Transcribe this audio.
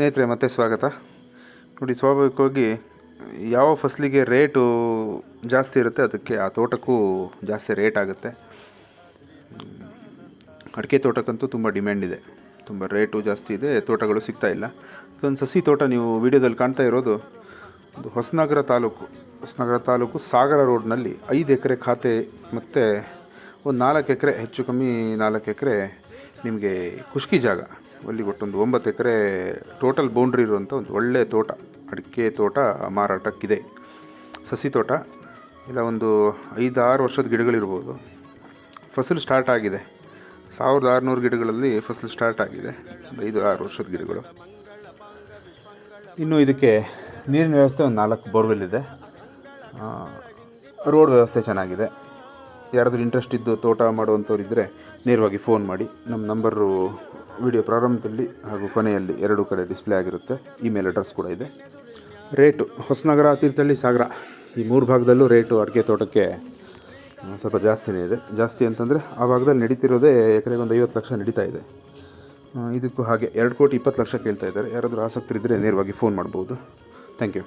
ಸ್ನೇಹಿತರೆ, ಮತ್ತೆ ಸ್ವಾಗತ. ನೋಡಿ, ಸ್ವಾಭಾವಿಕವಾಗಿ ಯಾವ ಫಸಲಿಗೆ ರೇಟು ಜಾಸ್ತಿ ಇರುತ್ತೆ, ಅದಕ್ಕೆ ಆ ತೋಟಕ್ಕೂ ಜಾಸ್ತಿ ರೇಟ್ ಆಗುತ್ತೆ. ಅಡಿಕೆ ತೋಟಕ್ಕಂತೂ ತುಂಬ ಡಿಮ್ಯಾಂಡ್ ಇದೆ. ತುಂಬ ರೇಟು ಜಾಸ್ತಿ ಇದೆ, ತೋಟಗಳು ಸಿಗ್ತಾ ಇಲ್ಲ. ಇದೊಂದು ಸಸಿ ತೋಟ ನೀವು ವಿಡಿಯೋದಲ್ಲಿ ಕಾಣ್ತಾ ಇರೋದು, ಒಂದು ಹೊಸನಗರ ತಾಲೂಕು. ಹೊಸನಗರ ತಾಲೂಕು ಸಾಗರ ರೋಡ್ನಲ್ಲಿ ಐದು ಎಕರೆ ಖಾತೆ ಮತ್ತು ಒಂದು ನಾಲ್ಕು ಎಕರೆ, ಹೆಚ್ಚು ಕಮ್ಮಿ ನಾಲ್ಕು ಎಕರೆ ನಿಮಗೆ ಖುಷ್ಕಿ ಜಾಗ. ಅಲ್ಲಿ ಒಟ್ಟೊಂದು ಒಂಬತ್ತು ಎಕರೆ ಟೋಟಲ್ ಬೌಂಡ್ರಿ ಇರುವಂಥ ಒಂದು ಒಳ್ಳೆಯ ತೋಟ, ಅಡಿಕೆ ತೋಟ ಮಾರಾಟಕ್ಕಿದೆ. ಸಸಿ ತೋಟ, ಇಲ್ಲ ಒಂದು ಐದು ಆರು ವರ್ಷದ ಗಿಡಗಳಿರ್ಬೋದು. ಫಸಲು ಸ್ಟಾರ್ಟ್ ಆಗಿದೆ. ಸಾವಿರದ ಆರುನೂರು ಗಿಡಗಳಲ್ಲಿ ಫಸಲು ಸ್ಟಾರ್ಟ್ ಆಗಿದೆ. ಒಂದು ಐದು ಆರು ವರ್ಷದ ಗಿಡಗಳು. ಇನ್ನು ಇದಕ್ಕೆ ನೀರಿನ ವ್ಯವಸ್ಥೆ ಒಂದು ನಾಲ್ಕು ಬೋರ್ವೆಲ್ ಇದೆ. ರೋಡ್ ವ್ಯವಸ್ಥೆ ಚೆನ್ನಾಗಿದೆ. ಯಾರಾದರೂ ಇಂಟ್ರೆಸ್ಟ್ ಇದ್ದು ತೋಟ ಮಾಡುವಂಥವ್ರು ಇದ್ದರೆ ನೇರವಾಗಿ ಫೋನ್ ಮಾಡಿ. ನಮ್ಮ ನಂಬರು ವಿಡಿಯೋ ಪ್ರಾರಂಭದಲ್ಲಿ ಹಾಗೂ ಕೊನೆಯಲ್ಲಿ ಎರಡು ಕಡೆ ಡಿಸ್ಪ್ಲೇ ಆಗಿರುತ್ತೆ. ಇಮೇಲ್ ಅಡ್ರೆಸ್ ಕೂಡ ಇದೆ. ರೇಟು ಹೊಸನಗರ ತೀರ್ಥಹಳ್ಳಿ ಸಾಗರ. ಈ ಮೂರು ಭಾಗದಲ್ಲೂ ರೇಟು ಅಡಿಕೆ ತೋಟಕ್ಕೆ ಸ್ವಲ್ಪ ಜಾಸ್ತಿನೇ ಇದೆ. ಜಾಸ್ತಿ ಅಂತಂದರೆ ಆ ಭಾಗದಲ್ಲಿ ನಡೀತಿರೋದೇ ಎಕರೆಗೆ ಒಂದು ಐವತ್ತು ಲಕ್ಷ ನಡೀತಾ ಇದೆ. ಇದಕ್ಕೂ ಹಾಗೆ ಎರಡು ಕೋಟಿ ಇಪ್ಪತ್ತು ಲಕ್ಷ ಕೇಳ್ತಾ ಇದ್ದಾರೆ. ಯಾರಾದರೂ ಆಸಕ್ತಿ ಇದ್ದರೆ ನೇರವಾಗಿ ಫೋನ್ ಮಾಡ್ಬೋದು. Thank you